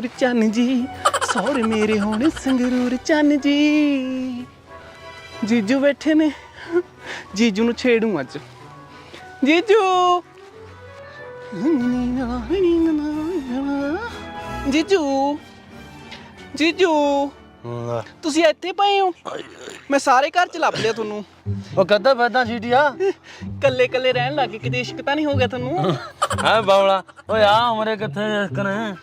ਸੰਗਰੂਰ ਚੰਨ ਜੀ। ਸਹੁਰੇ ਮੇਰੇ ਹੋਣ ਸੰਗਰੂਰ ਚੰਨ ਜੀ। ਜੀਜੂ ਬੈਠੇ ਨੇ। ਜੀਜੂ ਨੂੰ ਛੇੜੂ ਅੱਜ। ਜੀਜੂ! ਜੀਜੂ! ਜੀਜੂ! ਤੁਸੀਂ ਇੱਥੇ ਪਏ ਹੋ? ਮੈਂ ਸਾਰੇ ਘਰ ਚ ਲੱਭ ਲਿਆ ਤੁਹਾਨੂੰ। ਉਹ ਕਦੋਂ ਫੈਦਾ ਸੀਟੀਆ ਕੱਲੇ ਕੱਲੇ ਰਹਿਣ ਲੱਗੇ ਕਿਤੇ ਇਸ਼ਕ ਤਾਂ ਨਹੀਂ ਹੋ ਗਿਆ ਤੁਹਾਨੂੰ? ਹੈ ਬਾਵਲਾ? ਓਏ ਆ ਉਮਰੇ ਕਿੱਥੇ ਇਸਕਨੇ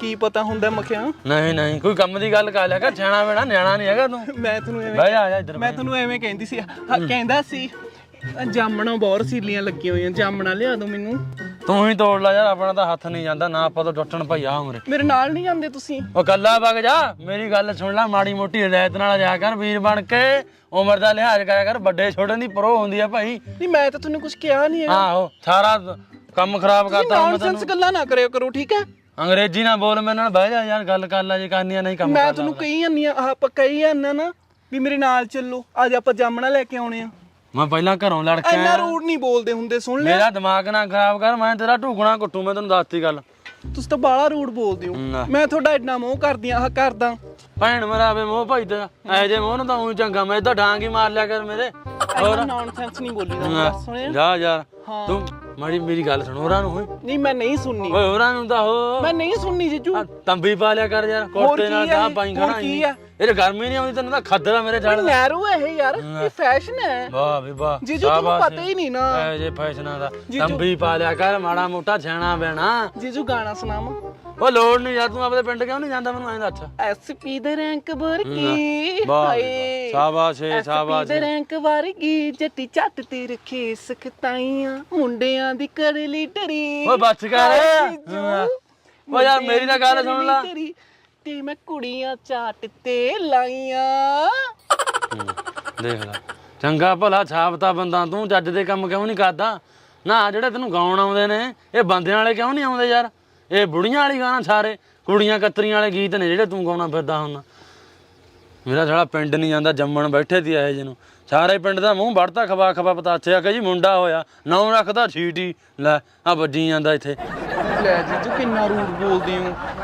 ਕੀ ਪਤਾ ਹੁੰਦਾ ਮਖਿਆ? ਨਹੀਂ ਨਹੀਂ ਕੋਈ ਕੰਮ ਦੀ ਗੱਲ ਕਰ ਲਿਆ ਕਰ ਛਾਣਾ ਵੇਣਾ ਨਿਆਣਾ ਨਹੀਂ ਹੈਗਾ ਤੂੰ। ਮੈਂ ਤੁਹਾਨੂੰ ਐਵੇਂ ਜਾ ਆ ਜਾ ਇੱਧਰ ਮੈਂ ਤੁਹਾਨੂੰ ਐਵੇਂ ਕਹਿੰਦੀ ਸੀ ਕਹਿੰਦਾ ਸੀ ਜਾਮਣਾਂ ਬਹੁਤ ਸੀਲੀਆਂ ਲੱਗੀਆਂ ਹੋਈਆਂ ਜਾਮਣਾਂ ਲਿਆ ਦਿਓ ਮੈਨੂੰ। ਤੂੰ ਹੀ ਤੋੜ ਲੈ ਯਾਰ ਆਪਣਾ ਤਾਂ ਹੱਥ ਨਹੀਂ ਜਾਂਦਾ ਨਾ ਆਪਾਂ ਤਾਂ ਟੁੱਟਣ ਪਈ ਆ ਉਮਰੇ ਮੇਰੇ ਨਾਲ ਨਹੀਂ ਜਾਂਦੇ ਤੁਸੀਂ। ਉਹ ਕੱਲਾ ਵਗ ਜਾ ਮੇਰੀ ਗੱਲ ਸੁਣ ਲੈ ਮਾੜੀ ਮੋਟੀ ਹਦਾਇਤ ਨਾਲ ਜਾ ਕਰ ਵੀਰ ਬਣ ਕੇ ਉਮਰ ਦਾ ਲਿਹਾਜ਼ ਕਰਿਆ ਕਰ ਵੱਡੇ ਛੋਟੇ ਦੀ ਪਰੋ ਹੁੰਦੀ ਆ ਭਾਈ। ਨਹੀਂ ਮੈਂ ਤਾਂ ਤੁਹਾਨੂੰ ਕੁਝ ਕਿਹਾ ਨਹੀਂ ਹੈਗਾ। ਆਹੋ ਸਾਰਾ ਕੰਮ ਖਰਾਬ ਕਰਤਾ ਹੁਣ ਮੈਂ ਨੌਨਸੈਂਸ ਤੈਨੂੰ। ਗੱਲਾਂ ਨਾ ਕਰਿਓ ਕਰੋ ਠੀਕ ਹੈ? ਅੰਗਰੇਜ਼ੀ ਨਾ ਬੋਲ ਮੇਰੇ ਨਾਲ ਬਹਿ ਜਾ ਯਾਰ ਗੱਲ ਕਰ ਲੈ ਜੇ ਕਰਨੀ ਆ ਨਹੀਂ ਕੰਮ ਮੈਂ ਤੁਹਾਨੂੰ ਕਹੀ ਜਾਂਦੀ ਆ ਆਪਾਂ ਕਹੀ ਜਾਂਦੇ ਨਾ ਵੀ ਮੇਰੇ ਨਾਲ ਚੱਲੋ ਅੱਜ ਆਪਾਂ ਜਾਮਣਾ ਲੈ ਕੇ ਆਉਣੇ ਆ। ਮੈਂ ਪਹਿਲਾਂ ਘਰੋਂ ਲੜ ਕੇ ਇੰਨਾ ਆਇਆ। ਰੂਡ ਨਹੀਂ ਬੋਲਦੇ ਹੁੰਦੇ ਸੁਣ ਲਿਆ ਮੇਰਾ ਦਿਮਾਗ ਨਾ ਖਰਾਬ ਕਰ ਮੈਂ ਤੇਰਾ ਢੂਕਣਾ ਕੁੱਟੂ ਮੈਂ ਤੈਨੂੰ ਦੱਸਤੀ ਗੱਲ। ਤੁਸੀਂ ਤਾਂ ਬਾਲਾ ਰੂਡ ਬੋਲਦੇ ਹੋ। ਨਾ। ਮੈਂ ਤੁਹਾਡਾ ਇੰਨਾ ਮੋਹ ਕਰਦੀ ਆ ਕਰਦਾ। ਭੈਣ ਮਰਾਵੇ ਮੋਹ ਭਾਈ ਤੇ ਐ ਜੇ ਮੋਹ ਨੂੰ ਤਾਂ ਉਹੀ ਚੰਗਾ ਮੈਂ ਇਦਾਂ ਡਾਂਗ ਹੀ ਮਾਰ ਲਿਆ ਕਰ ਮੇਰੇ। ਹੋਰ? ਨੌਨਸੈਂਸ ਨਹੀਂ ਬੋਲੀਦਾ ਬਸ ਸੁਣਿਆ? ਜਾ ਯਾਰ ਹਾਂ। ਤੂੰ ਮਾੜੀ ਮੇਰੀ ਗੱਲ ਸੁਣ ਹੋਰਾਂ ਨੂੰ ਹੋਏ ਨਹੀਂ ਮੈਂ ਨਹੀਂ ਸੁਣਨੀ। ਓਏ ਹੋਰਾਂ ਨੂੰ ਤਾਂ ਹੋ। ਮੈਂ ਨਹੀਂ ਸੁਣਨੀ ਜੀਜੂ। ਤੰਬੀ ਪਾ ਲਿਆ ਕਰ ਯਾਰ ਕੋਟੇ ਕੀ ਨਾਲ ਆ ਇਹ? ਪਾਈ ਹੋਰ ਖੜਾ ਕੀ। ਆ? ਇਹ ਗਰਮੀ ਨਹੀਂ ਆਉਂਦੀ ਤੈਨੂੰ ਤਾਂ ਖੱਦਰ ਮੇਰੇ ਛੱਡ ਨੈਰੋ ਹੈ ਇਹ ਯਾਰ ਇਹ ਫੈਸ਼ਨ ਹੈ। ਵਾਹ ਵੀ ਵਾਹ ਜੀਜੂ ਤੁਹਾਨੂੰ ਸ਼ਾਬਾਸ਼ ਪਤਾ ਹੀ ਨਹੀਂ ਨਾ। ਐ ਜੇ ਫੈਸ਼ਨਾਂ ਦਾ ਜੀਜੂ। ਤੰਬੀ ਪਾ ਲਿਆ ਕਰ ਮਾੜਾ ਮੋਟਾ ਛਾਣਾ ਬੈਣਾ ਜੀਜੂ ਗਾਣਾ ਸੁਣਾਵਾਂ। ਉਹ ਲੋੜ ਨਹੀਂ ਯਾਰ ਤੂੰ ਆਪਣੇ ਪਿੰਡ ਕਿਉਂ ਨਹੀਂ ਜਾਂਦਾ ਮੈਨੂੰ ਐਂ ਦੱਸ? ਐਸਪੀ ਦੇ ਰੈਂਕ ਵਰਗੀ ਵਾਹ ਹਾਏ। ਸ਼ਾਬਾਸ਼ ਏ ਐਸਪੀ ਸ਼ਾਬਾਸ਼ ਦੇ ਰੈਂਕ ਵਰਗੀ ਜੱਟੀ ਚੱਟ ਤੇ ਰੱਖੇ ਸਖਤਾਈਆਂ ਮੁੰਡਿਆਂ ਦੀ ਕਰ ਲਈ ਡਰੀ ਓਏ ਬੱਚ ਕਰ ਹਾਂ। ਓ ਯਾਰ ਮੇਰੀ ਤਾਂ ਗੱਲ ਸੁਣ ਲੈ। ਤੇ ਮੈਂ ਕੁੜੀਆਂ ਚਾਟ ਤੇ ਲਾਈਆਂ। ਦੇਖ ਲੈ। ਚੰਗਾ ਭਲਾ ਛਾਪਤਾ ਬੰਦਾ ਤੂੰ ਜੱਜ ਦੇ ਕੰਮ ਕਿਉਂ ਨਹੀਂ ਕਰਦਾ? ਨਾ ਜਿਹੜੇ ਤੈਨੂੰ ਗਾਉਣ ਆਉਂਦੇ ਨੇ ਇਹ ਬੰਦਿਆਂ ਵਾਲੇ ਕਿਉਂ ਨਹੀਂ ਆਉਂਦੇ ਯਾਰ? ਇਹ ਬੁੜੀਆਂ ਵਾਲੀ ਗਾਣਾ ਸਾਰੇ ਕੁੜੀਆਂ ਕਤਰੀਆਂ ਵਾਲੇ ਗੀਤ ਨੇ ਜਿਹੜੇ ਤੂੰ ਗਾਉਣਾ ਫਿਰਦਾ ਹੁੰਦਾ। ਮੇਰਾ ਸਾਲਾ ਪਿੰਡ ਨਹੀਂ ਜਾਂਦਾ ਜੰਮਣ ਬੈਠੇ ਤੀ ਇਹ ਜਿਹਨੂੰ ਸਾਰੇ ਪਿੰਡ ਦਾ ਮੂੰਹ ਵੜਤਾ ਖਵਾ ਖਵਾ ਪਤਾਛਿਆ ਕਿ ਜੀ ਮੁੰਡਾ ਹੋਇਆ। ਨਾਂ ਰੱਖਦਾ ਛੀਟੀ ਲੈ ਆ ਵੱਜੀ ਜਾਂਦਾ ਇੱਥੇ। ਲੈ ਜੀਜੂ ਕਿੰਨਾ ਰੂਡ ਬੋਲਦੇ ਹੋ